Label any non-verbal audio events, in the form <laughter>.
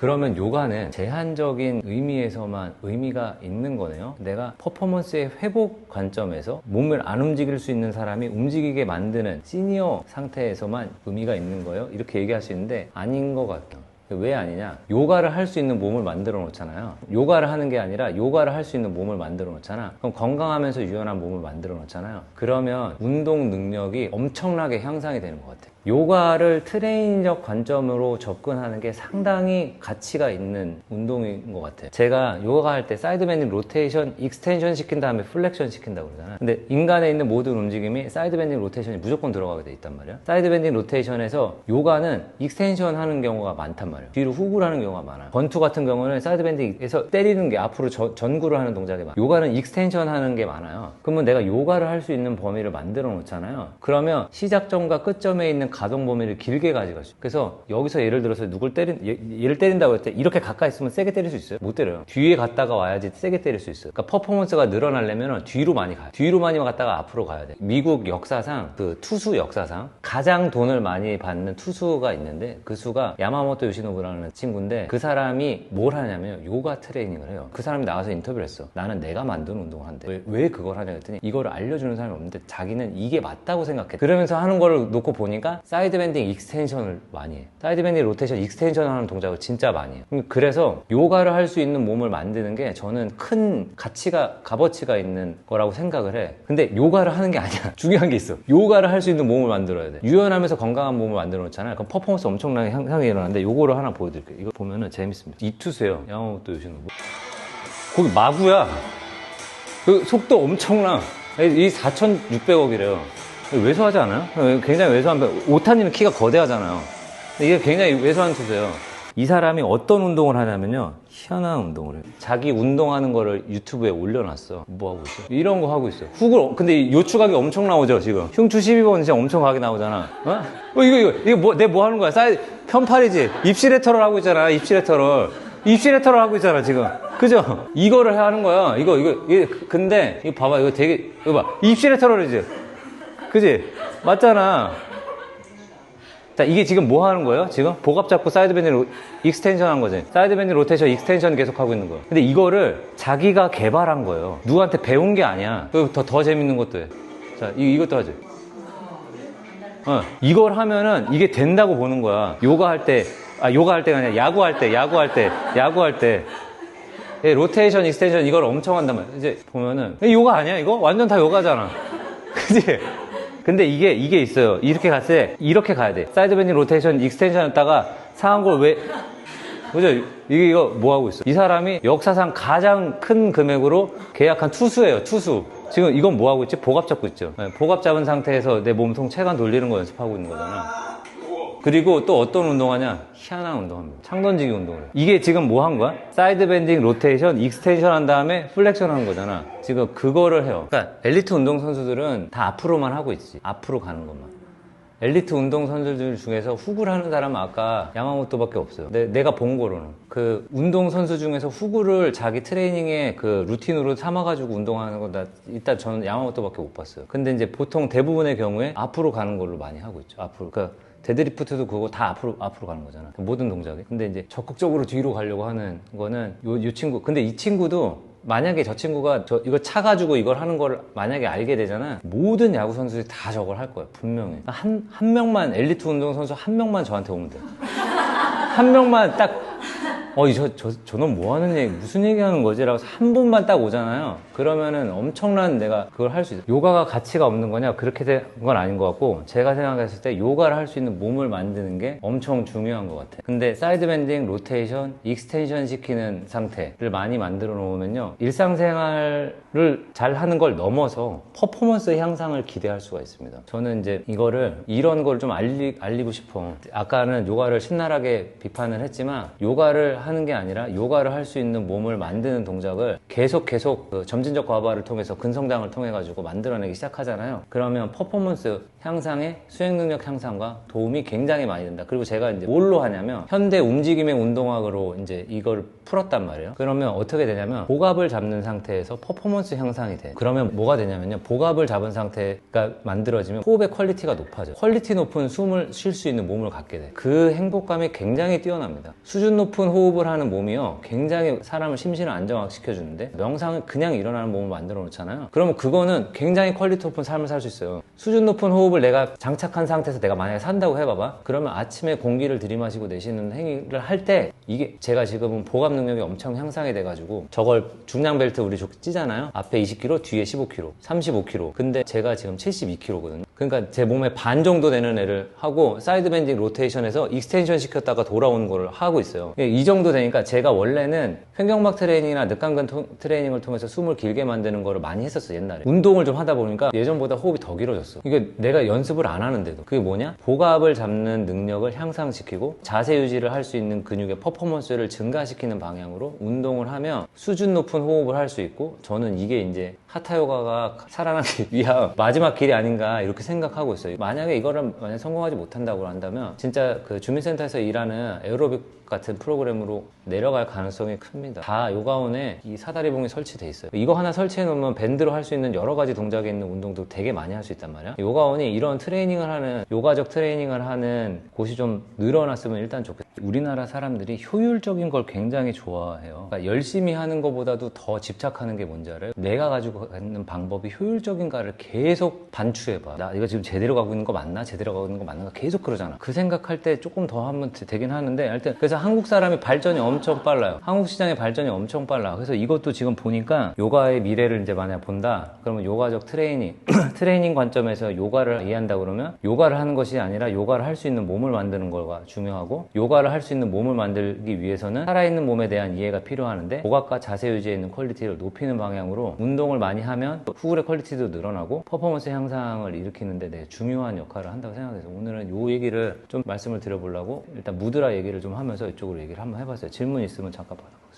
그러면 요가는 제한적인 의미에서만 의미가 있는 거네요. 내가 퍼포먼스의 회복 관점에서 몸을 안 움직일 수 있는 사람이 움직이게 만드는 시니어 상태에서만 의미가 있는 거예요. 이렇게 얘기할 수 있는데 아닌 것 같아요. 왜 아니냐? 요가를 할 수 있는 몸을 만들어 놓잖아요. 요가를 하는 게 아니라 요가를 할 수 있는 몸을 만들어 놓잖아. 그럼 건강하면서 유연한 몸을 만들어 놓잖아요. 그러면 운동 능력이 엄청나게 향상이 되는 것 같아요. 요가를 트레이닝적 관점으로 접근하는 게 상당히 가치가 있는 운동인 것 같아요. 제가 요가 할 때 사이드 밴딩 로테이션, 익스텐션 시킨 다음에 플렉션 시킨다고 그러잖아요. 근데 인간에 있는 모든 움직임이 사이드 밴딩 로테이션이 무조건 들어가게 돼 있단 말이야. 사이드 밴딩 로테이션에서 요가는 익스텐션 하는 경우가 많단 말이에요. 뒤로 후구를 하는 경우가 많아요. 권투 같은 경우는 사이드 밴딩에서 때리는 게 앞으로 저- 전구를 하는 동작이 많아요. 요가는 익스텐션 하는 게 많아요. 그러면 내가 요가를 할 수 있는 범위를 만들어 놓잖아요. 그러면 시작점과 끝점에 있는 가동 범위를 길게 있어요. 그래서 여기서 예를 들어서 누굴 때린, 얘, 얘를 때린다고 할 때 이렇게 가까이 있으면 세게 때릴 수 있어요? 못 때려요. 뒤에 갔다가 와야지 세게 때릴 수 있어요. 그러니까 퍼포먼스가 늘어나려면 뒤로 많이 가요. 뒤로 많이 갔다가 앞으로 가야 돼. 미국 역사상 그 투수 역사상 가장 돈을 많이 받는 투수가 있는데 그 수가 야마모토 요시노부라는 친구인데 그 사람이 뭘 하냐면 요가 트레이닝을 해요. 그 사람이 나와서 인터뷰를 했어. 나는 내가 만든 운동을 한대. 왜, 왜 그걸 하냐 했더니 이거를 알려주는 사람이 없는데 자기는 이게 맞다고 생각해. 그러면서 하는 거를 놓고 보니까 사이드 밴딩 익스텐션을 많이 해. 사이드 밴딩 로테이션 익스텐션 하는 동작을 진짜 많이. 음, 그래서 요가를 할 수 있는 몸을 만드는 게 저는 큰 가치가 값어치가 있는 거라고 생각을 해. 근데 요가를 하는 게 아니야. <laughs> 중요한 게 있어. 요가를 할 수 있는 몸을 만들어야 돼. 유연하면서 건강한 몸을 만들어 놓잖아요. 그럼 퍼포먼스 엄청나게 향상이 일어나는데 요거를 하나 보여드릴게요. 이거 보면은 재밌습니다. 이 투수예요. 야마모토 요시노부. 거기 마구야. 그 속도 엄청나. 이 4,600억이래요. 왜소하지 않아요? 굉장히 왜소한, 오타님은 키가 거대하잖아요. 이게 굉장히 왜소한 투수예요. 이 사람이 어떤 운동을 하냐면요. 희한한 운동을 해요. 자기 운동하는 거를 유튜브에 올려놨어. 뭐 하고 있어? 이런 거 하고 있어. 훅을, 근데 이 요추각이 엄청 나오죠, 지금. 흉추 12번 진짜 엄청 가게 나오잖아. 어? 어, 이거, 이거, 이거 뭐, 내 뭐 하는 거야? 사이, 편팔이지? 입시레터럴 하고 있잖아, 입시레터럴. 입시레터럴 하고 있잖아, 지금. 그죠? 이거를 하는 거야. 이거, 이거, 이게, 근데, 이거 봐봐. 이거 되게, 이거 봐. 입시레터럴이지? 그지? 맞잖아. 자, 이게 지금 뭐 하는 거예요? 지금? 복압 잡고 사이드 밴딩 로, 익스텐션 한 거지. 사이드 밴딩 로테이션, 익스텐션 계속 하고 있는 거예요. 근데 이거를 자기가 개발한 거예요. 누구한테 배운 게 아니야. 그리고 더, 더 재밌는 것도 해. 자, 이, 이것도 하지. 어, 이걸 하면은 이게 된다고 보는 거야. 요가 할 때, 아, 요가 할 때가 아니라 야구 할 때, 야구 할 때, 야구 할 때. 예, 로테이션, 익스텐션 이걸 엄청 한단 말이야. 이제 보면은, 요가 아니야, 이거? 완전 다 요가잖아. <laughs> 그지? 근데 이게, 이게 있어요. 이렇게 갔을 때, 이렇게 가야 돼. 사이드 밴딩 로테이션, 익스텐션 했다가 상한 걸 왜, 그죠? 이게 이거 뭐 하고 있어? 이 사람이 역사상 가장 큰 금액으로 계약한 투수예요, 투수. 지금 이건 뭐 하고 있지? 복압 잡고 있죠. 네, 복압 잡은 상태에서 내 몸통 체간 돌리는 거 연습하고 있는 거잖아. 그리고 또 어떤 운동하냐? 희한한 운동합니다. 창 던지기 운동을. 해요. 이게 지금 뭐 한 거야? 사이드 밴딩, 로테이션, 익스텐션 한 다음에 플렉션 하는 거잖아. 지금 그거를 해요. 그러니까 엘리트 운동 선수들은 다 앞으로만 하고 있지. 앞으로 가는 것만. 엘리트 운동 선수들 중에서 훅을 하는 사람은 아까 야마모토밖에 없어요. 내, 가본 거로는. 그 운동 선수 중에서 훅을 자기 트레이닝의 그 루틴으로 삼아가지고 운동하는 거, 나, 일단 저는 야마모토밖에 못 봤어요. 근데 이제 보통 대부분의 경우에 앞으로 가는 걸로 많이 하고 있죠. 앞으로. 그러니까 데드리프트도 그거 다 앞으로, 앞으로 가는 거잖아. 모든 동작이. 근데 이제 적극적으로 뒤로 가려고 하는 거는 요, 요 친구. 근데 이 친구도 만약에 저 친구가 저 이걸 차가지고 이걸 하는 걸 만약에 알게 되잖아 모든 야구 선수들이 다 저걸 할 거야 분명히 한, 한 명만 엘리트 운동 선수 한 명만 저한테 오면 돼한 명만 딱 어, 이 저, 저, 저놈 뭐 하는 얘기, 무슨 얘기 하는 거지? 라고 한 분만 딱 오잖아요. 그러면은 엄청난 내가 그걸 할 수 있어. 요가가 가치가 없는 거냐? 그렇게 된 건 아닌 것 같고, 제가 생각했을 때 요가를 할 수 있는 몸을 만드는 게 엄청 중요한 것 같아요. 근데 사이드 밴딩, 로테이션, 익스텐션 시키는 상태를 많이 만들어 놓으면요. 일상생활을 잘 하는 걸 넘어서 퍼포먼스 향상을 기대할 수가 있습니다. 저는 이제 이거를 이런 걸 좀 알리, 알리고 싶어. 아까는 요가를 신랄하게 비판을 했지만, 요가를 하는 게 아니라 요가를 할 수 있는 몸을 만드는 동작을 계속 계속 그 점진적 과부하를 통해서 근성장을 통해 가지고 만들어내기 시작하잖아요. 그러면 퍼포먼스 향상에 수행 능력 향상과 도움이 굉장히 많이 된다. 그리고 제가 이제 뭘로 하냐면 현대 움직임의 운동학으로 이제 이걸 풀었단 말이에요. 그러면 어떻게 되냐면 복압을 잡는 상태에서 퍼포먼스 향상이 돼. 그러면 뭐가 되냐면요. 복압을 잡은 상태가 만들어지면 호흡의 퀄리티가 높아져. 퀄리티 높은 숨을 쉴 수 있는 몸을 갖게 돼. 그 행복감이 굉장히 뛰어납니다. 수준 높은 호흡 호흡을 하는 몸이요 굉장히 사람을 심신을 안정시켜 주는데 명상은 그냥 일어나는 몸을 만들어 놓잖아요 그러면 그거는 굉장히 퀄리티 높은 삶을 살 수 있어요 수준 높은 호흡을 내가 장착한 상태에서 내가 만약에 산다고 해봐봐 그러면 아침에 공기를 들이마시고 내쉬는 행위를 할 때 이게 제가 지금은 보갑 능력이 엄청 향상이 돼가지고 저걸 중량 벨트 우리 찌잖아요? 앞에 20kg 뒤에 15kg 35kg 근데 제가 지금 72kg거든요. 그러니까 제 몸의 반 정도 되는 애를 하고 사이드 밴딩 로테이션에서 익스텐션 시켰다가 돌아오는 거를 하고 있어요. 이 정도 되니까 제가 원래는 횡격막 트레이닝이나 늑강근 토- 트레이닝을 통해서 숨을 길게 만드는 거를 많이 했었어 옛날에. 운동을 좀 하다 보니까 예전보다 호흡이 더 길어졌어. 이게 내가 연습을 안 하는데도. 그게 뭐냐? 복압을 잡는 능력을 향상시키고 자세 유지를 할 수 있는 근육의 퍼포먼스를 증가시키는 방향으로 운동을 하면 수준 높은 호흡을 할 수 있고 저는 이게 이제 하타 요가가 살아나기 <laughs> 위한 마지막 길이 아닌가 이렇게 생각하고 있어요. 만약에 이거를 만약 성공하지 못한다고 한다면 진짜 그 주민센터에서 일하는 에어로빅 같은 프로그램으로 내려갈 가능성이 큽니다. 다 요가원에 이 사다리봉이 설치돼 있어요. 이거 하나 설치해 놓으면 밴드로 할 수 있는 여러 가지 동작에 있는 운동도 되게 많이 할 수 있단 말이야. 요가원이 이런 트레이닝을 하는 요가적 트레이닝을 하는 곳이 좀 늘어났으면 일단 좋겠다. 우리나라 사람들이 효율적인 걸 굉장히 좋아해요. 그러니까 열심히 하는 것보다도 더 집착하는 게 뭔지 알아요? 내가 가지고 있는 방법이 효율적인가를 계속 반추해봐. 나 이거 지금 제대로 가고 있는 거 맞나? 제대로 가고 있는 거 맞나? 계속 그러잖아. 그 생각할 때 조금 더 하면 되- 되긴 하는데 하여튼 그래서 한국 사람이 발전이 엄청 빨라요. 한국 시장의 발전이 엄청 빨라. 그래서 이것도 지금 보니까 요가의 미래를 이제 만약 본다. 그러면 요가적 트레이닝, <clears throat> 트레이닝 관점에서 요가를 이해한다 그러면 요가를 하는 것이 아니라 요가를 할 수 있는 몸을 만드는 거가 중요하고 요가를 할 수 있는 몸을 만들기 위해서는 살아있는 몸에 대한 이해가 필요하는데 고각과 자세 유지에 있는 퀄리티를 높이는 방향으로 운동을 많이 하면 후울의 퀄리티도 늘어나고 퍼포먼스 향상을 일으키는데 되게 중요한 역할을 한다고 생각해서 오늘은 요 얘기를 좀 말씀을 드려보려고 일단 무드라 얘기를 좀 하면서 이쪽으로 얘기를 한번 해봤어요. 질문 있으면 잠깐 받아보겠습니다.